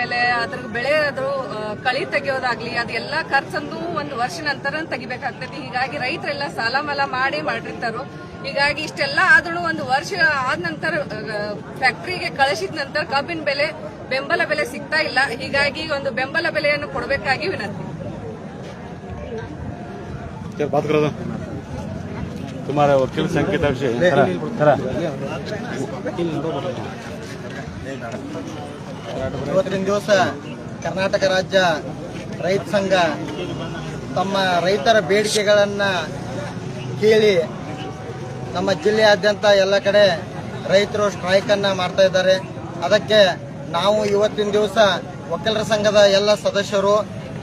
ಆಮೇಲೆ ಅದ್ರ ಬೆಳೆ ಅದು ಆ, ಕಳಿ ತೆಗೆಯೋದಾಗ್ಲಿ ಅದೆಲ್ಲ ಖರ್ಚಂದು ಒಂದು ವರ್ಷ ನಂತರ ತೆಗಿಬೇಕಾಗ್ತೈತಿ ಹೀಗಾಗಿ ರೈತರೆಲ್ಲ ಸಾಲ ಮಲ ಮಾಡಿ ಮಾಡಿರ್ತಾರೋ ಹೀಗಾಗಿ ಇಷ್ಟೆಲ್ಲ ಆದ್ರೂ ಒಂದು ವರ್ಷ ಆದ ನಂತರ ಫ್ಯಾಕ್ಟ್ರಿಗೆ ಕಳಿಸಿದ ನಂತರ ಕಬ್ಬಿನ ಬೆಲೆ ಬೆಂಬಲ ಬೆಲೆ ಸಿಗ್ತಾ ಇಲ್ಲ ಹೀಗಾಗಿ ಒಂದು ಬೆಂಬಲ ಬೆಲೆಯನ್ನು ಕೊಡಬೇಕಾಗಿ ವಿನಂತಿ चल बात करो तो तुम्हारे वकील संकेत विषय करा करा ಇವತ್ತಿನ ದಿವಸ ಕರ್ನಾಟಕ ರಾಜ್ಯ ರೈತ ಸಂಘ ತಮ್ಮ ರೈತರ ಬೇಡಿಕೆಗಳನ್ನು ಕೇಳಿ ನಮ್ಮ ಜಿಲ್ಲೆಯಾದ್ಯಂತ ಎಲ್ಲ ಕಡೆ ರೈತರು ಸ್ಟ್ರೈಕನ್ನು ಮಾಡ್ತಾ ಇದ್ದಾರೆ. ಅದಕ್ಕೆ ನಾವು ಇವತ್ತಿನ ದಿವಸ ವಕೀಲರ ಸಂಘದ ಎಲ್ಲ ಸದಸ್ಯರು,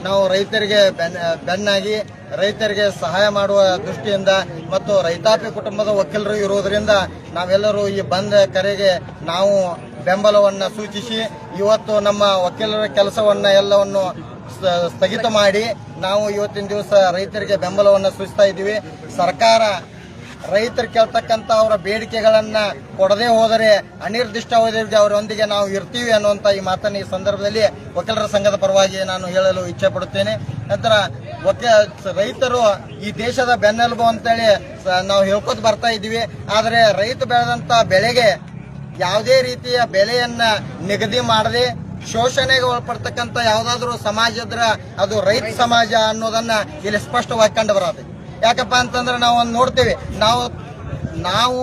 ನಾವು ರೈತರಿಗೆ ಬೆನ್, ಬೆನ್ನಾಗಿ ರೈತರಿಗೆ ಸಹಾಯ ಮಾಡುವ ದೃಷ್ಟಿಯಿಂದ ಮತ್ತು ರೈತಾಪಿ ಕುಟುಂಬದ ವಕೀಲರು ಇರುವುದರಿಂದ ನಾವೆಲ್ಲರೂ ಈ ಬಂದ್ ಕರೆಗೆ ನಾವು ಬೆಂಬಲವನ್ನು ಸೂಚಿಸಿ ಇವತ್ತು ನಮ್ಮ ವಕೀಲರ ಕೆಲಸವನ್ನ ಎಲ್ಲವನ್ನು ಸ್ಥಗಿತ ಮಾಡಿ ನಾವು ಇವತ್ತಿನ ದಿವಸ ರೈತರಿಗೆ ಬೆಂಬಲವನ್ನು ಸೂಚಿಸ್ತಾ ಇದ್ದೀವಿ. ಸರ್ಕಾರ ರೈತರು ಕೇಳ್ತಕ್ಕಂಥ ಅವರ ಬೇಡಿಕೆಗಳನ್ನ ಕೊಡದೇ ಹೋದರೆ ಅನಿರ್ದಿಷ್ಟಾವಧಿಗೆ ಅವರೊಂದಿಗೆ ನಾವು ಇರ್ತೀವಿ ಅನ್ನುವಂಥ ಈ ಮಾತನ್ನು ಈ ಸಂದರ್ಭದಲ್ಲಿ ವಕೀಲರ ಸಂಘದ ಪರವಾಗಿ ನಾನು ಹೇಳಲು ಇಚ್ಛೆ ಪಡುತ್ತೇನೆ. ನಂತರ ವಕೀ ರೈತರು ಈ ದೇಶದ ಬೆನ್ನೆಲುಬು ಅಂತೇಳಿ ನಾವು ಹೇಳ್ಕೊತ ಬರ್ತಾ ಇದ್ದೀವಿ. ಆದರೆ ರೈತ ಬೆಳೆದಂಥ ಬೆಳೆಗೆ ಯಾವುದೇ ರೀತಿಯ ಬೆಲೆಯನ್ನ ನಿಗದಿ ಮಾಡದೆ ಶೋಷಣೆಗೆ ಒಳಪಡ್ತಕ್ಕಂಥ ಯಾವುದಾದ್ರೂ ಸಮಾಜದ್ರ ಅದು ರೈತ ಸಮಾಜ ಅನ್ನೋದನ್ನ ಇಲ್ಲಿ ಸ್ಪಷ್ಟವಾಗಿ ಕಂಡು ಬರತ್ತೆ ಯಾಕಪ್ಪ ಅಂತಂದ್ರೆ ನಾವು ಒಂದು ನೋಡ್ತೇವೆ, ನಾವು ನಾವು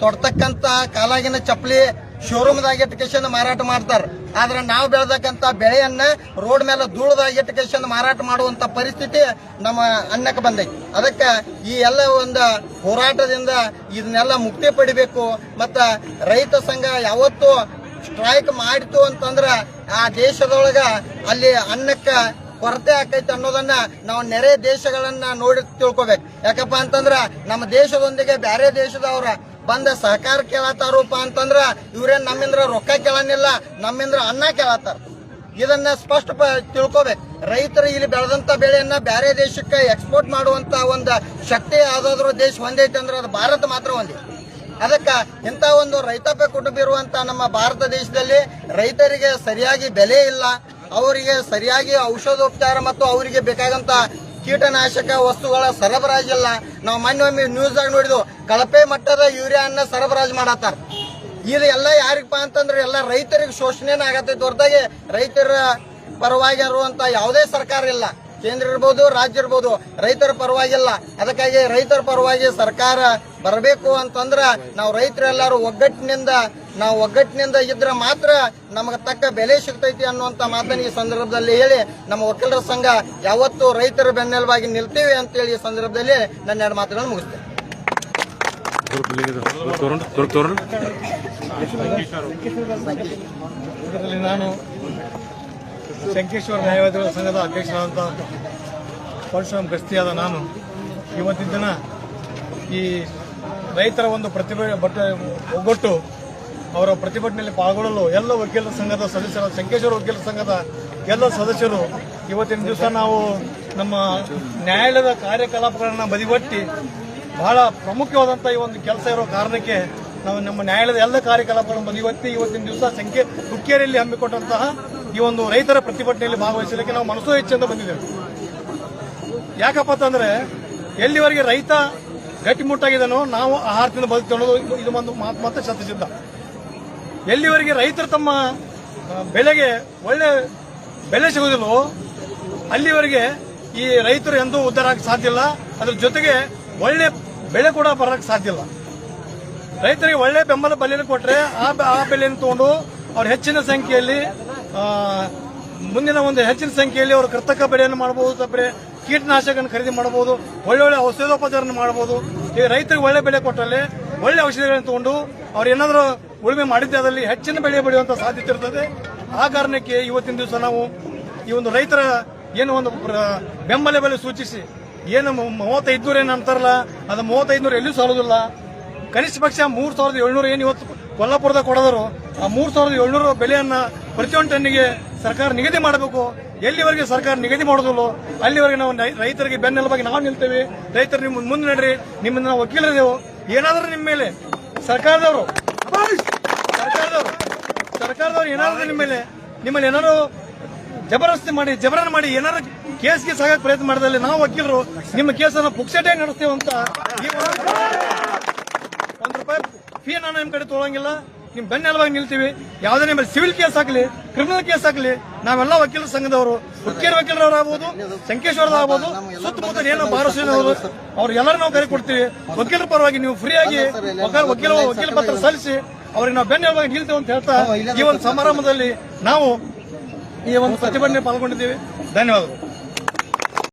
ತೊಡ್ತಕ್ಕಂತ ಕಾಲಾಗಿನ ಚಪ್ಪಲಿ ಶೋರೂಮ್ದಾಗ ಇಟ್ಕೇಶನ್ ಮಾರಾಟ ಮಾಡ್ತಾರೆ. ಆದ್ರೆ ನಾವು ಬೆಳೆದಕ್ಕಂತ ಬೆಳೆಯನ್ನ ರೋಡ್ ಮೇಲೆ ಧೂಳದಾಗ ಇಟ್ಕೇಶನ್ ಮಾರಾಟ ಮಾಡುವಂತ ಪರಿಸ್ಥಿತಿ ನಮ್ಮ ಅನ್ನಕ್ಕೆ ಬಂದೈತಿ. ಅದಕ್ಕೆ ಈ ಎಲ್ಲ ಒಂದು ಹೋರಾಟದಿಂದ ಇದನ್ನೆಲ್ಲ ಮುಕ್ತಿ ಪಡಿಬೇಕು. ಮತ್ತ ರೈತ ಸಂಘ ಯಾವತ್ತು ಸ್ಟ್ರೈಕ್ ಮಾಡಿತು ಅಂತಂದ್ರ ಆ ದೇಶದೊಳಗ ಅಲ್ಲಿ ಅನ್ನಕ್ಕ ಕೊರತೆ ಆಕೈತಿ ಅನ್ನೋದನ್ನ ನಾವು ನೆರೆ ದೇಶಗಳನ್ನ ನೋಡಿ ತಿಳ್ಕೊಬೇಕು. ಯಾಕಪ್ಪ ಅಂತಂದ್ರ ನಮ್ಮ ದೇಶದೊಂದಿಗೆ ಬೇರೆ ದೇಶದವ್ರ ಬಂದ ಸಹಕಾರ ಕೇಳತ್ತಾರಪ್ಪ ಅಂತಂದ್ರ ಇವ್ರೇನ್ ನಮ್ಮಿಂದ್ರ ರೊಕ್ಕ ಕೇಳನಿಲ್ಲ ನಮ್ಮಿಂದ್ರ ಅನ್ನ ಕೇಳತ್ತಾರ ಇದನ್ನ ಸ್ಪಷ್ಟ ತಿಳ್ಕೊಬೇಕು. ರೈತರು ಇಲ್ಲಿ ಬೆಳೆದಂತ ಬೆಳೆಯನ್ನ ಬೇರೆ ದೇಶಕ್ಕೆ ಎಕ್ಸ್ಪೋರ್ಟ್ ಮಾಡುವಂತ ಒಂದು ಶಕ್ತಿ ಯಾವ್ದಾದ್ರು ದೇಶ ಹೊಂದೈತೆ ಅಂದ್ರೆ ಅದು ಭಾರತ ಮಾತ್ರ ಹೊಂದಿದೆ. ಅದಕ್ಕ ಇಂಥ ಒಂದು ರೈತಾಪಿ ಕುಟುಂಬ ಇರುವಂತ ನಮ್ಮ ಭಾರತ ದೇಶದಲ್ಲಿ ರೈತರಿಗೆ ಸರಿಯಾಗಿ ಬೆಲೆ ಇಲ್ಲ, ಅವರಿಗೆ ಸರಿಯಾಗಿ ಔಷಧೋಪಚಾರ ಮತ್ತು ಅವರಿಗೆ ಬೇಕಾಗಂತ ಕೀಟನಾಶಕ ವಸ್ತುಗಳ ಸರಬರಾಜಿಲ್ಲ. ನಾವು ಮೊನ್ನೆ ಒಮ್ಮೆ ಆಗಿ ನೋಡಿದ್ವು, ಕಳಪೆ ಮಟ್ಟದ ಯೂರಿಯಾನ್ನ ಸರಬರಾಜು ಮಾಡತ್ತಾರ ಇದು ಎಲ್ಲ ಯಾರಿಗಪ್ಪ ಅಂತಂದ್ರೆ ಎಲ್ಲ ರೈತರಿಗೆ ಶೋಷಣೆನ ಆಗತ್ತೈತೆ ದೊಡ್ಡದಾಗಿ ರೈತರ ಪರವಾಗಿ ಇರುವಂತ ಯಾವುದೇ ಸರ್ಕಾರ ಇಲ್ಲ. ಕೇಂದ್ರ ಇರ್ಬೋದು ರಾಜ್ಯ ಇರ್ಬೋದು ರೈತರ ಪರವಾಗಿಲ್ಲ ಅದಕ್ಕಾಗಿ ರೈತರ ಪರವಾಗಿ ಸರ್ಕಾರ ಬರಬೇಕು ಅಂತಂದ್ರೆ ನಾವು ರೈತರೆಲ್ಲರೂ ಒಗ್ಗಟ್ಟಿನಿಂದ ನಾವು ಒಗ್ಗಟ್ಟಿನಿಂದ ಇದ್ರೆ ಮಾತ್ರ ನಮಗೆ ತಕ್ಕ ಬೆಲೆ ಸಿಗ್ತೈತಿ ಅನ್ನುವಂಥ ಮಾತನ್ನು ಈ ಸಂದರ್ಭದಲ್ಲಿ ಹೇಳಿ ನಮ್ಮ ವಕೀಲರ ಸಂಘ ಯಾವತ್ತೂ ರೈತರ ಬೆನ್ನೆಲುವಾಗಿ ನಿಲ್ತೀವಿ ಅಂತೇಳಿ ಈ ಸಂದರ್ಭದಲ್ಲಿ ನನ್ನ ಎರಡು ಮಾತುಗಳನ್ನು ಮುಗಿಸ್ತೇನೆ ನಾನು ಶಂಕೇಶ್ವರ ನ್ಯಾಯವಾದಿಗಳ ಸಂಘದ ಅಧ್ಯಕ್ಷರಾದಂಥ ಪರಶುರಾಮ್ ಗಸ್ತಿಯಾದ ನಾನು. ಇವತ್ತಿನ ದಿನ ಈ ರೈತರ ಒಂದು ಪ್ರತಿಭೆ ಬಟ್ಟ ಒಗ್ಗೊಟ್ಟು ಅವರ ಪ್ರತಿಭಟನೆಯಲ್ಲಿ ಪಾಲ್ಗೊಳ್ಳಲು ಎಲ್ಲ ವಕೀಲರ ಸಂಘದ ಸದಸ್ಯರು, ಶಂಕೇಶ್ವರ ವಕೀಲರ ಸಂಘದ ಎಲ್ಲ ಸದಸ್ಯರು ಇವತ್ತಿನ ದಿವಸ ನಾವು ನಮ್ಮ ನ್ಯಾಯಾಲಯದ ಕಾರ್ಯಕಲಾಪಗಳನ್ನು ಬದಿಗೊಟ್ಟಿ ಬಹಳ ಪ್ರಮುಖವಾದಂಥ ಈ ಒಂದು ಕೆಲಸ ಇರೋ ಕಾರಣಕ್ಕೆ ನಾವು ನಮ್ಮ ನ್ಯಾಯಾಲಯದ ಎಲ್ಲ ಕಾರ್ಯಕಲಾಪಗಳನ್ನು ಬದಿಗೊತ್ತಿ ಇವತ್ತಿನ ದಿವಸ ಸಂಖ್ಯೆ ಹುಕ್ಕೇರಿಯಲ್ಲಿ ಹಮ್ಮಿಕೊಟ್ಟಂತಹ ಈ ಒಂದು ರೈತರ ಪ್ರತಿಭಟನೆಯಲ್ಲಿ ಭಾಗವಹಿಸಲಿಕ್ಕೆ ನಾವು ಮನಸ್ಸು ಹೆಚ್ಚಿಂದ ಬಂದಿದ್ದೇವೆ. ಯಾಕಪ್ಪ ಅಂತಂದ್ರೆ ಎಲ್ಲಿವರೆಗೆ ರೈತ ಗಟ್ಟಿಮುಟ್ಟಾಗಿದ್ದಾನೋ ನಾವು ಆಹಾರದಿಂದ ಅನ್ನೋದು ಇದು- ಒಂದು ಮಾತು ಮಾತ್ರ ಶತಸಿದ್ಧ ಎಲ್ಲಿವರೆಗೆ ರೈತರು ತಮ್ಮ ಬೆಳೆಗೆ ಒಳ್ಳೆ ಬೆಲೆ ಸಿಗುವುದಿಲ್ಲವೋ ಅಲ್ಲಿವರೆಗೆ ಈ ರೈತರು ಎಂದೂ ಉದ್ಧಾರ ಆಗಕ್ಕೆ ಸಾಧ್ಯ ಇಲ್ಲ. ಅದ್ರ ಜೊತೆಗೆ ಒಳ್ಳೆ ಬೆಳೆ ಕೂಡ ಬರಕ್ಕೆ ಸಾಧ್ಯ ಇಲ್ಲ. ರೈತರಿಗೆ ಒಳ್ಳೆ ಬೆಂಬಲ ಬೆಲೆಯನ್ನು ಕೊಟ್ಟರೆ ಆ ಬೆಲೆಯನ್ನು ತಗೊಂಡು ಅವ್ರು ಹೆಚ್ಚಿನ ಸಂಖ್ಯೆಯಲ್ಲಿ ಮುಂದಿನ ಒಂದು ಹೆಚ್ಚಿನ ಸಂಖ್ಯೆಯಲ್ಲಿ ಅವರು ಕೃತಕ ಬೆಳೆಯನ್ನು ಮಾಡಬಹುದು ತಪ್ಪರೆ ಕೀಟನಾಶಕವನ್ನು ಖರೀದಿ ಮಾಡಬಹುದು ಒಳ್ಳೆ ಒಳ್ಳೆ ಔಷಧೋಪಚಾರ ಮಾಡಬಹುದು. ಈ ರೈತರಿಗೆ ಒಳ್ಳೆ ಬೆಲೆ ಕೊಟ್ಟಲ್ಲಿ ಒಳ್ಳೆ ಔಷಧಿಗಳನ್ನು ತಗೊಂಡು ಅವ್ರು ಏನಾದರೂ ಉಳುಮೆ ಮಾಡಿದ್ದೆ ಅದರಲ್ಲಿ ಹೆಚ್ಚಿನ ಬೆಳೆ ಬೆಳೆಯುವಂತ ಸಾಧ್ಯತೆ ಇರ್ತದೆ. ಆ ಕಾರಣಕ್ಕೆ ಇವತ್ತಿನ ದಿವಸ ನಾವು ಈ ಒಂದು ರೈತರ ಏನು ಒಂದು ಬೆಂಬಲ ಬೆಲೆ ಸೂಚಿಸಿ, ಏನು ಮೂವತ್ತೈದುನೂರು ಏನು ಅಂತಾರಲ್ಲ, ಅದು ಮೂವತ್ತೈದುನೂರು ಎಲ್ಲೂ ಸಾಲೋದಿಲ್ಲ ಕನಿಷ್ಠ ಪಕ್ಷ ಮೂರು ಸಾವಿರದ ಏಳ್ನೂರು ಏನು ಇವತ್ತು ಕೊಲ್ಲಾಪುರದ ಕೊಡೋದರು, ಆ ಮೂರು ಸಾವಿರದ ಏಳ್ನೂರು ಬೆಲೆಯನ್ನ ಪ್ರತಿಯೊಂದು ಟನ್ನಿಗೆ ಸರ್ಕಾರ ನಿಗದಿ ಮಾಡಬೇಕು. ಎಲ್ಲಿವರೆಗೆ ಸರ್ಕಾರ ನಿಗದಿ ಮಾಡೋದಿಲ್ಲೋ? ಅಲ್ಲಿವರೆಗೆ ನಾವು ರೈತರಿಗೆ ಬೆನ್ನೆಲುಬಾಗಿ ನಾವು ನಿಲ್ತೇವೆ. ರೈತರು ನಿಮ್ಮ ಮುಂದೆ ನಡ್ರಿ ನಿಮ್ಮನ್ನ ನಾವು ವಕೀಲರಿದೆವು ಏನಾದರೂ ನಿಮ್ಮ ಮೇಲೆ, ಸರ್ಕಾರದವರು ಸರ್ಕಾರದವರು ಸರ್ಕಾರದವರು ಏನಾದರೂ ನಿಮ್ಮ ಮೇಲೆ, ನಿಮ್ಮಲ್ಲಿ ಏನಾರು ಜಬರದಸ್ತಿ ಮಾಡಿ, ಜಬರನ್ ಮಾಡಿ ಏನಾರು ಕೇಸ್ಗೆ ಸಾಗಕ್ಕೆ ಪ್ರಯತ್ನ ಮಾಡಿದಲ್ಲಿ ನಾವು ವಕೀಲರು, ನಿಮ್ಮ ಕೇಸನ್ನು ಪುಕ್ಸಟೆ ನಡೆಸ್ತೇವೆ ಅಂತ ಒಂದು ರೂಪಾಯಿ ಫೀ ನಾನು ನಿಮ್ಮ ಕಡೆ ತೊಗೊಳಂಗಿಲ್ಲ. ನಿಮ್ ಬೆನ್ನೆಲುವಾಗಿ ನಿಲ್ತೀವಿ. ಯಾವುದೇ ನಿಮ್ಮ ಸಿವಿಲ್ ಕೇಸ್ ಆಗಲಿ ಕ್ರಿಮಿನಲ್ ಕೇಸ್ ಆಗಲಿ ನಾವೆಲ್ಲ ವಕೀಲರ ಸಂಘದವರು ಹುಕ್ಕೇರಿ ವಕೀಲರವ್ರು ಆಗ್ಬೋದು ಆಗ್ಬೋದು ಸುತ್ತಮುತ್ತ ಏನೋ ಬಾರಸಿನವರು ಅವ್ರು ಎಲ್ಲರೂ ನಾವು ಕರೆ ಕೊಡ್ತೀವಿ. ವಕೀಲರ ಪರವಾಗಿ ನೀವು ಫ್ರೀ ಆಗಿ ವಕ- ವಕೀಲ ವಕೀಲ ಪತ್ರ ಸಲ್ಲಿಸಿ ಅವ್ರಿಗೆ ನಾವು ಬೆನ್ನೆಲುವಾಗಿ ನಿಲ್ತೇವೆ ಅಂತ ಹೇಳ್ತಾ ಈ ಒಂದು ಸಮಾರಂಭದಲ್ಲಿ ನಾವು ಈ ಒಂದು ಪ್ರತಿಭಟನೆ ಪಾಲ್ಗೊಂಡಿದ್ದೀವಿ. ಧನ್ಯವಾದಗಳು.